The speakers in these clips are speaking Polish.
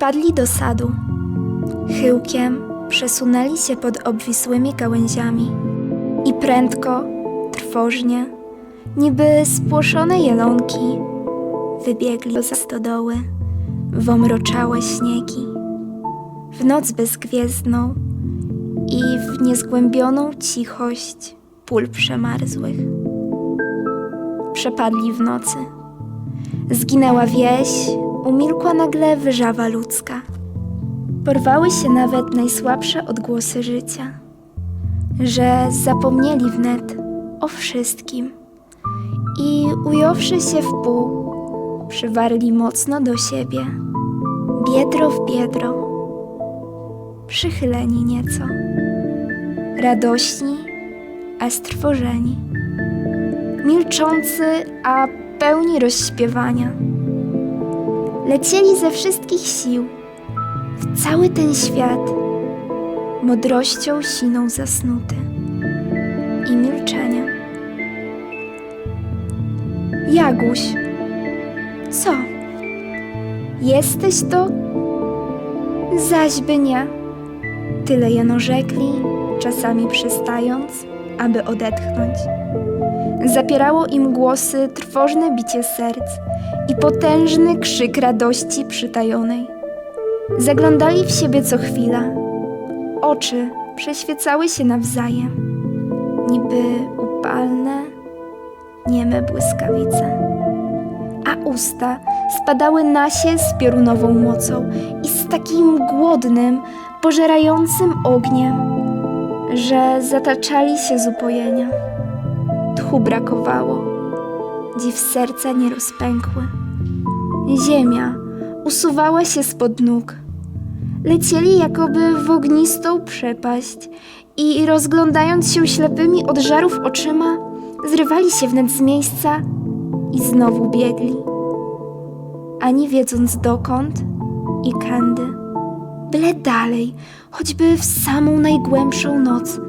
Wpadli do sadu. Chyłkiem przesunęli się pod obwisłymi gałęziami i prędko, trwożnie, niby spłoszone jelonki, wybiegli za stodoły w omroczałe śniegi, w noc bezgwiezdną i w niezgłębioną cichość pól przemarzłych. Przepadli w nocy. Zginęła wieś, umilkła nagle wyrzawa ludzka. Porwały się nawet najsłabsze odgłosy życia, że zapomnieli wnet o wszystkim i ująwszy się w pół, przywarli mocno do siebie, biedro w biedro, przychyleni nieco, radośni, a strwożeni, milczący, a pełni rozśpiewania. Lecieli ze wszystkich sił w cały ten świat, modrością siną zasnuty i milczenia. Jaguś, co? Jesteś to? Zaś by nie. Tyle jeno rzekli, czasami przystając, aby odetchnąć. Zapierało im głosy trwożne bicie serc i potężny krzyk radości przytajonej. Zaglądali w siebie co chwila. Oczy przeświecały się nawzajem, niby upalne, nieme błyskawice. A usta spadały na się z piorunową mocą i z takim głodnym, pożerającym ogniem, że zataczali się z upojenia. Tchu brakowało, dziw serca nie rozpękły. Ziemia usuwała się spod nóg. Lecieli jakoby w ognistą przepaść i rozglądając się ślepymi od żarów oczyma, zrywali się wnet z miejsca i znowu biegli. Ani wiedząc dokąd i kędy, byle dalej, choćby w samą najgłębszą noc,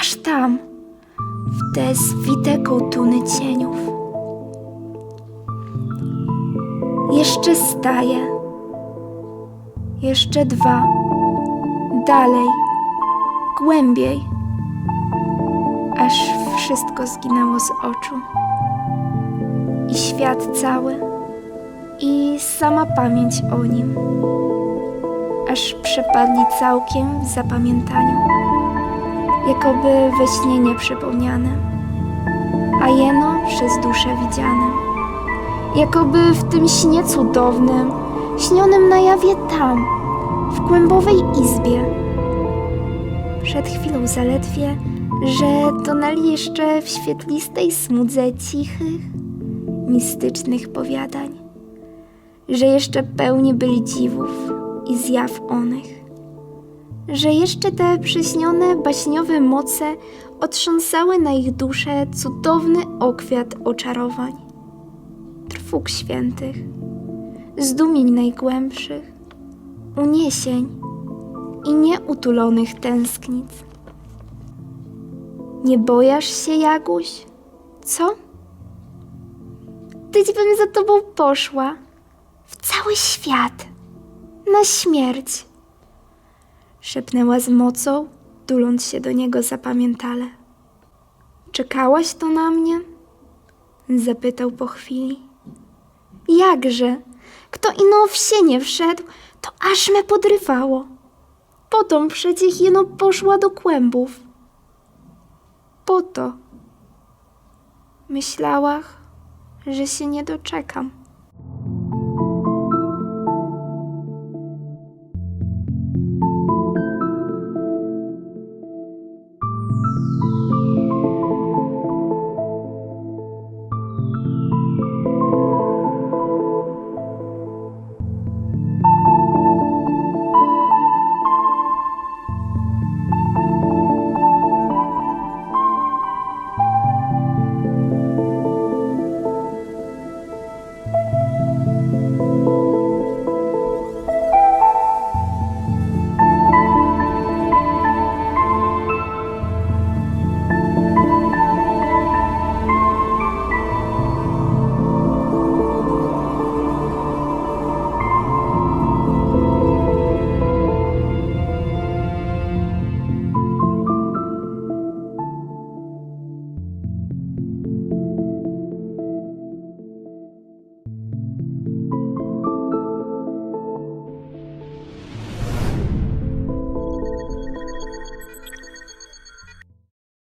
aż tam, w te zwite kołtuny cieniów. Jeszcze staje. Jeszcze dwa. Dalej. Głębiej. Aż wszystko zginęło z oczu. I świat cały. I sama pamięć o nim. Aż przepadli całkiem w zapamiętaniu. Jakoby we śnie nieprzypomniane. A jeno przez duszę widziane jakoby w tym śnie cudownym, śnionym na jawie tam, w głębowej izbie. Przed chwilą zaledwie, że tonęli jeszcze w świetlistej smudze cichych, mistycznych powiadań, że jeszcze pełni byli dziwów i zjaw onych, że jeszcze te przyśnione baśniowe moce otrząsały na ich duszę cudowny okwiat oczarowań trwóg świętych, zdumień najgłębszych, uniesień i nieutulonych tęsknic. Nie bojasz się, Jaguś? Co? Tyć bym za tobą poszła w cały świat, na śmierć. Szepnęła z mocą, tuląc się do niego zapamiętale. Czekałaś to na mnie? Zapytał po chwili. Jakże? Kto ino w sienie wszedł, to aż me podrywało. Potom przecież jeno poszła do kłębów. Po to. Myślałach, że się nie doczekam.